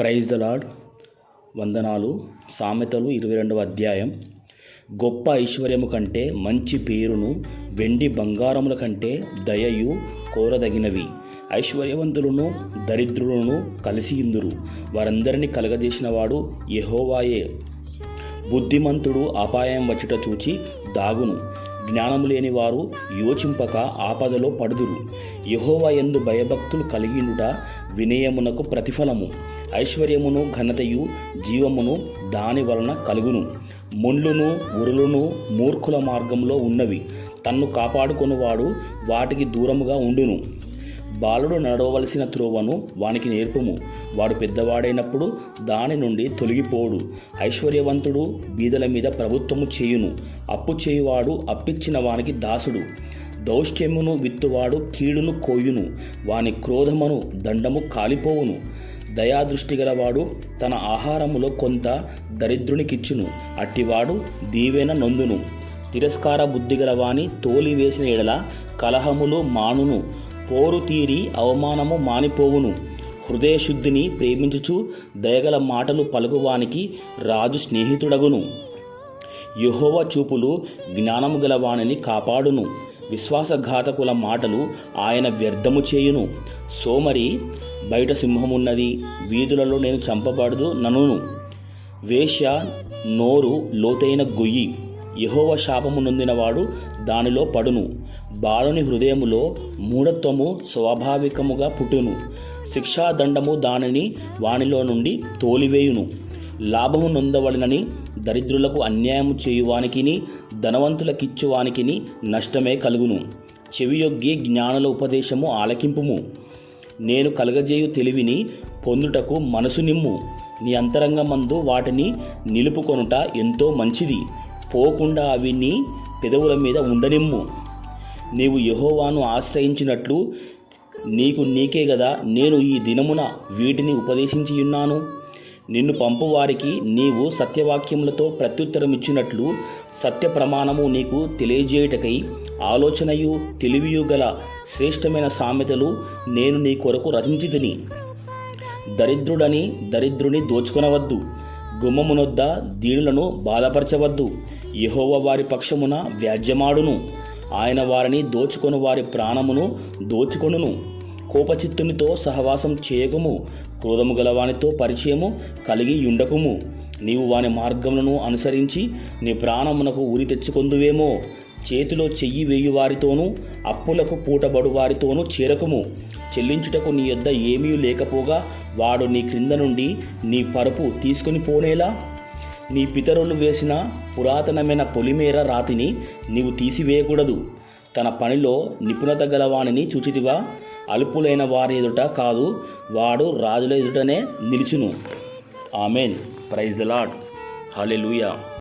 Praise the lord వందనాలు. సామెతలు ఇరవై రెండవ అధ్యాయం. గొప్ప ఐశ్వర్యము కంటే మంచి పేరును వెండి బంగారముల కంటే దయయు కోరదగినవి. ఐశ్వర్యవంతులను దరిద్రులను కలిసి ఇందురు. వారందరినీ కలగజేసిన యహోవాయే. బుద్ధిమంతుడు అపాయం వచ్చుట చూచి దాగును. జ్ఞానము లేని వారు యోచింపక ఆపదలో పడుదురు. యహోవా ఎందు భయభక్తులు కలిగినుట వినయమునకు ప్రతిఫలము. ఐశ్వర్యమును ఘనతయు జీవమును దాని వలన కలుగును. ముండ్లును ఉరులును మూర్ఖుల మార్గంలో ఉన్నవి. తన్ను కాపాడుకొనువాడు వాటికి దూరముగా ఉండును. బాలుడు నడవలసిన త్రోవను వానికి నేర్పుము. వాడు పెద్దవాడైనప్పుడు దాని నుండి తొలగిపోడు ఐశ్వర్యవంతుడు బీదల మీద ప్రభుత్వము చేయును. అప్పు చేయువాడు అప్పిచ్చిన వానికి దాసుడు. దౌష్ట్యమును విత్తువాడు కీడును కోయును. వాని క్రోధమును దండము కాలిపోవును. దయాదృష్టి గలవాడు తన ఆహారములో కొంత దరిద్రునికిచ్చును అట్టివాడు దీవెన నొందును. తిరస్కార బుద్ధి గలవాని తోలి వేసిన ఎడల కలహములు మానును పోరు తీరి అవమానము మానిపోవును. హృదయశుద్ధిని ప్రేమించుచు దయగల మాటలు పలుకువానికి రాజు స్నేహితుడగును. యహోవ చూపులు జ్ఞానము గల వానిని కాపాడును. విశ్వాసఘాతకుల మాటలు ఆయన వ్యర్థము చేయును. సోమరి బయట సింహమున్నది వీధులలో నేను చంపబడదు ననును. వేశ్య నోరు లోతైన గొయ్యి యహోవ శాపము నొందినవాడు దానిలో పడును. బాలుని హృదయములో మూఢత్వము స్వాభావికముగా పుట్టును. శిక్షాదండము దానిని వానిలో నుండి తోలివేయును. లాభము నొందవలనని దరిద్రులకు అన్యాయము చేయువానికిని ధనవంతులకిచ్చువానికిని నష్టమే కలుగును. చెవియొగ్గి జ్ఞానుల ఉపదేశము ఆలకింపుము. నేను కలగజేయు తెలివిని పొందుటకు మనసు నిమ్ము. నీ అంతరంగమందు వాటిని నిలుపుకొనుట ఎంతో మంచిది. పోకుండా అవి నీ పెదవుల మీద ఉండనిమ్ము. నీవు యహోవాను ఆశ్రయించినట్లు నీకు నీకే కదా నేను ఈ దినమున వీటిని ఉపదేశించి ఉన్నాను నిన్ను పంపువారికి నీవు సత్యవాక్యములతో ప్రత్యుత్తరమిచ్చినట్లు సత్య ప్రమాణము నీకు తెలియజేయుటకై ఆలోచనయు తెలివియు గల శ్రేష్టమైన సామెతలు నేను నీ కొరకు రచించితిని. దరిద్రుడని దరిద్రుని దోచుకొనవద్దు. గుమ్మమునొద్ద దీనులను బాధపరచవద్దు. యహోవ వారి పక్షమున వ్యాజ్యమాడును. ఆయన వారిని దోచుకొని వారి ప్రాణమును దోచుకొనును. కోపచిత్తునితో సహవాసం చేయకుము. క్రోధము గలవానితో పరిచయము కలిగి ఉండకుము నీవు వాని మార్గములను అనుసరించి నీ ప్రాణమునకు ఉరి తెచ్చుకొందువేమో. చేతిలో చెయ్యి వేయు వారితోనూ అప్పులకు పూటబడు వారితోనూ చేరకుము. చెల్లించుటకు నీ యొద్ద ఏమీ లేకపోగా వాడు నీ క్రింద నుండి నీ పరుపు తీసుకుని పోనేలా? నీ పితరులు వేసిన పురాతనమైన పొలిమేర రాతిని నీవు తీసివేయకూడదు. తన పనిలో నిపుణత గలవానిని చూచితివా? అలుపులైన వారి ఎదుట కాదు వాడు రాజుల ఎదుటనే నిలుచును. Amen. Praise the lord hallelujah